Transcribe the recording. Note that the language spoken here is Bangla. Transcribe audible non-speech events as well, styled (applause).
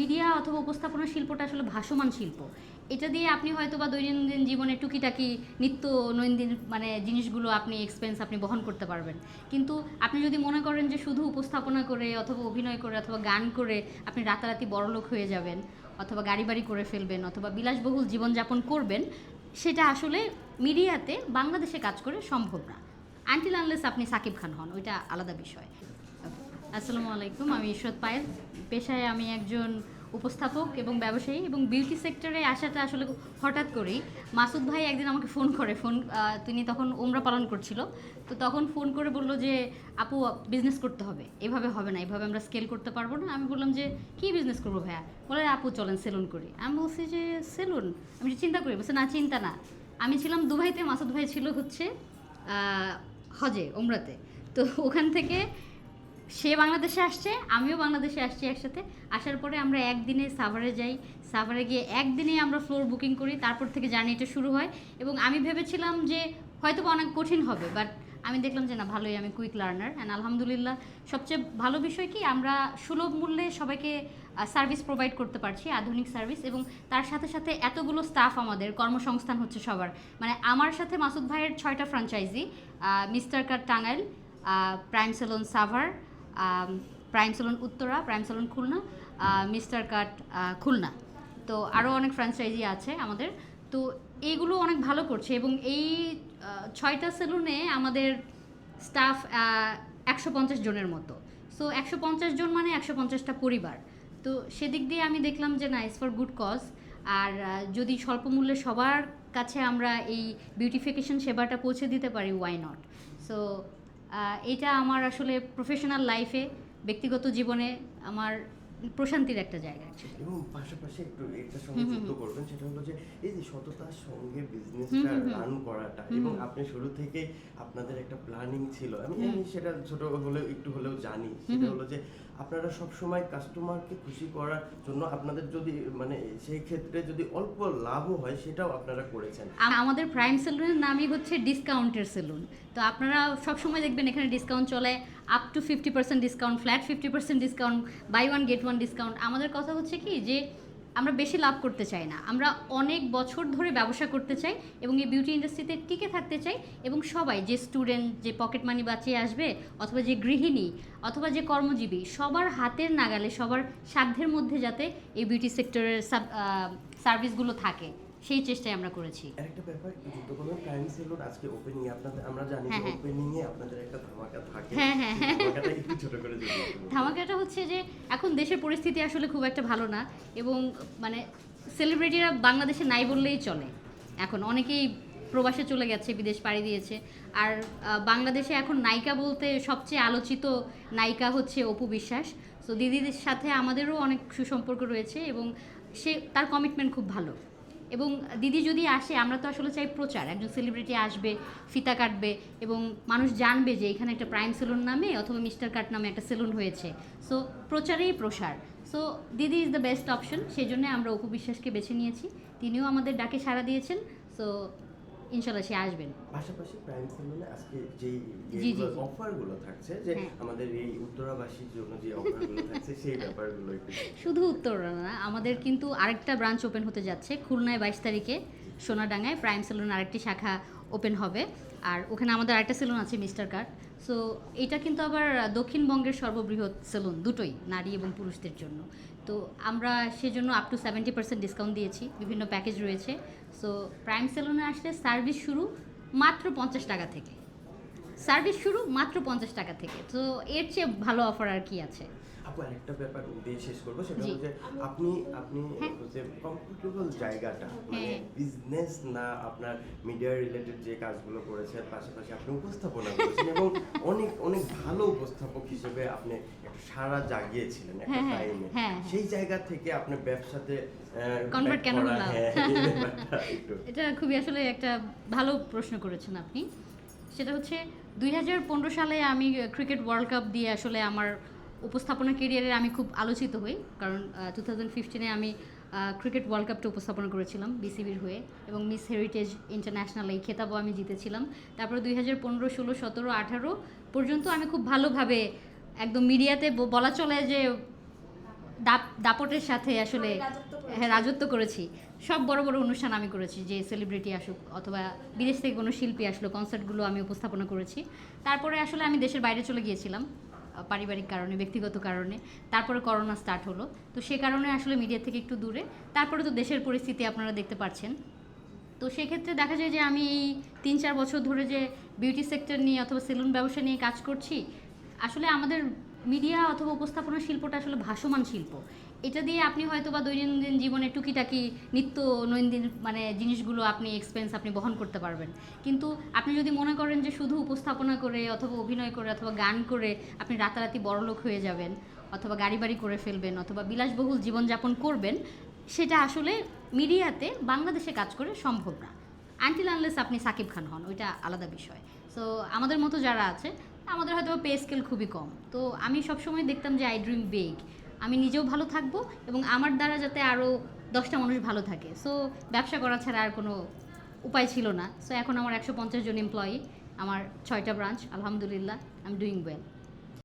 মিডিয়া অথবা উপস্থাপনা শিল্পটা আসলে ভাসমান শিল্প। এটা দিয়ে আপনি হয়তো বা দৈনন্দিন জীবনে টুকিটাকি নিত্য নৈনন্দিন মানে জিনিসগুলো আপনি এক্সপেন্স আপনি বহন করতে পারবেন। কিন্তু আপনি যদি মনে করেন যে শুধু উপস্থাপনা করে অথবা অভিনয় করে অথবা গান করে আপনি রাতারাতি বড়লোক হয়ে যাবেন অথবা গাড়ি বাড়ি করে ফেলবেন অথবা বিলাসবহুল জীবনযাপন করবেন, সেটা আসলে মিডিয়াতে বাংলাদেশে কাজ করে সম্ভব না। আনটিল আনলেস আপনি সাকিব খান হন, ওইটা আলাদা বিষয়। আসসালামু আলাইকুম, আমি ঈশ্বর পায়েল। পেশায় আমি একজন উপস্থাপক এবং ব্যবসায়ী এবং বিউটি সেক্টরে আসাটা আসলে হঠাৎ করেই। মাসুদ ভাই একদিন আমাকে ফোন করে, ফোন তিনি তখন ওমরা পালন করছিল। তো তখন ফোন করে বলল যে, আপু বিজনেস করতে হবে। এভাবে হবে না, এভাবে আমরা স্কেল করতে পারব না। আমি বললাম যে, কী বিজনেস করব ভাইয়া? বলে, আপু, চলেন সেলুন করি। আমি বলছি যে সেলুন আমি যে চিন্তা করি। বলছে, না, চিন্তা না। আমি ছিলাম দুবাইতে, মাসুদ ভাই ছিল হচ্ছে হজে ওমরাতে তো ওখান থেকে সে বাংলাদেশে আসছে, আমিও বাংলাদেশে আসছি একসাথে। আসার পরে আমরা একদিনে সাভারে যাই। সাভারে গিয়ে একদিনে আমরা ফ্লোর বুকিং করি, তারপর থেকে জার্নিটা শুরু হয়। এবং আমি ভেবেছিলাম যে হয়তো অনেক কঠিন হবে বাট আমি দেখলাম যে না, ভালোই, আমি কুইক লার্নার অ্যান্ড আলহামদুলিল্লাহ, সবচেয়ে ভালো বিষয় কি, আমরা সুলভ মূল্যে সবাইকে সার্ভিস প্রোভাইড করতে পারছি, আধুনিক সার্ভিস এবং তার সাথে সাথে এতগুলো স্টাফ আমাদের, কর্মসংস্থান হচ্ছে সবার। মানে আমার সাথে মাসুদ ভাইয়ের ছয়টা franchise mister car Tangail prime salon Savar prime salon Uttara, prime salon Khulna mister cut Khulna. তো আরও অনেক ফ্র্যাঞ্চাইজি আছে আমাদের। তো এইগুলো অনেক ভালো করছে এবং এই ছয়টা সেলুনে আমাদের স্টাফ একশো পঞ্চাশ জনের মতো। সো একশো পঞ্চাশ জন মানে একশো পঞ্চাশটা পরিবার। তো সেদিক দিয়ে আমি দেখলাম যে না ইস ফর গুড কজ আর যদি স্বল্প মূল্যে সবার কাছে আমরা এই বিউটিফিকেশন সেবাটা পৌঁছে দিতে পারি ওয়াই নট সো এটা আমার আসলে প্রফেশনাল লাইফে ব্যক্তিগত জীবনে আমার প্রশান্তির একটা জায়গা। এবং পাশাপাশি একটু এটার সঙ্গে যুক্ত করবেন সেটা হলো যে এই যে সততার সঙ্গে বিজনেসটা রান করাটা এবং আপনি শুরু থেকে আপনাদের একটা প্ল্যানিং ছিল। আমি আমি সেটা ছোট হলেও একটু হলেও জানি। সেটা হলো যে আপনারা সব সময় কাস্টমারকে খুশি করার জন্য আপনাদের যদি মানে সেই ক্ষেত্রে যদি অল্প লাভও হয় সেটাও আপনারা করেছেন। আম- আমাদের প্রাইম সেলুনের নামই হচ্ছে ডিসকাউন্টের সেলুন তো আপনারা সবসময় দেখবেন এখানে ডিসকাউন্ট চলে। Up to fifty percent discount flat fifty percent discount buy one get one discount আমাদের কথা হচ্ছে কি যে, আমরা বেশি লাভ করতে চাই না। আমরা অনেক বছর ধরে ব্যবসা করতে চাই এবং এই বিউটি ইন্ডাস্ট্রিতে টিকে থাকতে চাই এবং সবাই, যে স্টুডেন্ট যে পকেট মানি বাঁচিয়ে আসবে, অথবা যে গৃহিণী, অথবা যে কর্মজীবী, সবার হাতের নাগালে, সবার সাধ্যের মধ্যে যাতে এই বিউটি সেক্টরের সার্ভিসগুলো থাকে। সেই চেষ্টাই আমরা করেছি। আরেকটা ব্যাপার করবেন প্রাইম সেলুন আজকে ওপেনিং আপনাদের আমরা জানি যে হ্যাঁ, হ্যাঁ। ওপেনিং এ আপনাদের একটা ধামাকা থাকে। হ্যাঁ, হ্যাঁ, ধামাকাটা একটু ছোট করে ধামাকাটা হচ্ছে যে এখন দেশের পরিস্থিতি আসলে খুব একটা ভালো না এবং মানে সেলিব্রিটিরা বাংলাদেশে নাই বললেই চলে। এখন অনেকেই প্রবাসে চলে গেছে বিদেশ পাড়ি দিয়েছে। আর বাংলাদেশে এখন নায়িকা বলতে সবচেয়ে আলোচিত নায়িকা হচ্ছে অপু বিশ্বাস। তো দিদিদের সাথে আমাদেরও অনেক সুসম্পর্ক রয়েছে এবং সে তার কমিটমেন্ট খুব ভালো। এবং দিদি যদি আসে, আমরা তো আসলে চাই প্রচার। একজন সেলিব্রিটি আসবে, ফিতা কাটবে এবং মানুষ জানবে যে এখানে একটা প্রাইম সেলুন নামে অথবা মিস্টার কাট নামে একটা সেলুন হয়েছে। সো প্রচারেই প্রসার। সো দিদি ইজ দ্য বেস্ট অপশন সেই জন্য আমরা অপু বিশ্বাসকে বেছে নিয়েছি। তিনিও আমাদের ডাকে সাড়া দিয়েছেন। সো ইনশাল্লাহ সে আসবেন পাশাপাশি প্রাইম সেলুনে আজকে জি। অফারগুলো থাকছে যে হ্যাঁ। আমাদের এই উত্তরাবাসীর জন্য যে অফারগুলো থাকছে সেই ব্যাপারগুলো (laughs) শুধু উত্তর না আমাদের কিন্তু আরেকটা ব্রাঞ্চ ওপেন হতে যাচ্ছে খুলনায় বাইশ তারিখে সোনাডাঙ্গায় প্রাইম সেলুন আরেকটি শাখা ওপেন হবে। আর ওখানে আমাদের আরেকটা সেলুন আছে মিস্টার কার্ড সো এটা কিন্তু আবার দক্ষিণবঙ্গের সর্ববৃহৎ সেলুন দুটোই, নারী এবং পুরুষদের জন্য। তো আমরা সেজন্য up to seventy percent discount দিয়েছি, বিভিন্ন প্যাকেজ রয়েছে। সো প্রাইম সেলুনে আসলে সার্ভিস শুরু মাত্র পঞ্চাশ টাকা থেকে। সার্ভিস শুরু মাত্র পঞ্চাশ টাকা থেকে। তো এর চেয়ে ভালো অফার আর কি আছে? আপু আরেকটা ব্যাপার দিয়ে শেষ করব সেটা যে আপনি আপনি হ্যাঁ। যে কমফোর্টেবল জায়গাটা মানে হ্যাঁ। বিজনেস না আপনার মিডিয়া রিলেটেড যে কাজগুলো করেছেন পাশাপাশি আপনি উপস্থাপনা করেছেন এবং অনেক অনেক ভালো উপস্থাপক হিসেবে আপনি একটা সারা জাগিয়েছিলেন একটা টাইমে হ্যাঁ। সেই জায়গা থেকে আপনি ব্যবসাতে back কেন হলাম? এটা খুবই আসলে একটা ভালো প্রশ্ন করেছেন আপনি সেটা হচ্ছে দুই হাজার পনেরো সালে আমি ক্রিকেট ওয়ার্ল্ড কাপ দিয়ে আসলে আমার উপস্থাপনা কেরিয়ারে আমি খুব আলোচিত হই। কারণ টু থাউজেন্ড ফিফটিনে আমি ক্রিকেট ওয়ার্ল্ড কাপটা উপস্থাপনা করেছিলাম বিসিবির হয়ে এবং মিস হেরিটেজ ইন্টারন্যাশনাল এই খেতাবও আমি জিতেছিলাম। তারপরে দুই হাজার পনেরো ষোলো সতেরো আঠারো পর্যন্ত আমি খুব ভালোভাবে একদম মিডিয়াতে বলা চলে যে দাপ দাপটের সাথে আসলে হ্যাঁ রাজত্ব করেছি। সব বড় বড় অনুষ্ঠান আমি করেছি যে সেলিব্রিটি আসুক অথবা বিদেশ থেকে কোনো শিল্পী আসলো কনসার্টগুলো আমি উপস্থাপনা করেছি। তারপরে আসলে আমি দেশের বাইরে চলে গিয়েছিলাম। পারিবারিক কারণে, ব্যক্তিগত কারণে। তারপরে করোনা স্টার্ট হলো। তো সে কারণে আসলে মিডিয়া থেকে একটু দূরে। তারপরে তো দেশের পরিস্থিতি আপনারা দেখতে পাচ্ছেন। তো সেক্ষেত্রে দেখা যায় যে আমি এই তিন চার বছর ধরে যে বিউটি সেক্টর নিয়ে অথবা সেলুন ব্যবসা নিয়ে কাজ করছি, আসলে আমাদের মিডিয়া অথবা উপস্থাপনা শিল্পটা আসলে ভাসমান শিল্প। এটা দিয়ে আপনি হয়তো বা দৈনন্দিন জীবনে টুকিটাকি নিত্য নৈনন্দিন মানে জিনিসগুলো আপনি এক্সপেন্স আপনি বহন করতে পারবেন। কিন্তু আপনি যদি মনে করেন যে শুধু উপস্থাপনা করে অথবা অভিনয় করে অথবা গান করে আপনি রাতারাতি বড়লোক হয়ে যাবেন, অথবা গাড়ি বাড়ি করে ফেলবেন, অথবা বিলাসবহুল জীবনযাপন করবেন, সেটা আসলে মিডিয়াতে বাংলাদেশে কাজ করে সম্ভব না। আনটিল আনলেস আপনি সাকিব খান হন, ওইটা আলাদা বিষয়। সো আমাদের মতো যারা আছে, আমাদের হয়তো পে স্কেল খুবই কম। তো আমি সবসময় দেখতাম যে আই ড্রিম বিগ আমি নিজেও ভালো থাকব এবং আমার দ্বারা যাতে আরও দশটা মানুষ ভালো থাকে। সো ব্যবসা করা ছাড়া আর কোনো উপায় ছিল না। সো এখন আমার একশো পঞ্চাশ জন এমপ্লয়ি আমার ছয়টা ব্রাঞ্চ আলহামদুলিল্লাহ আই এম ডুইং ওয়েল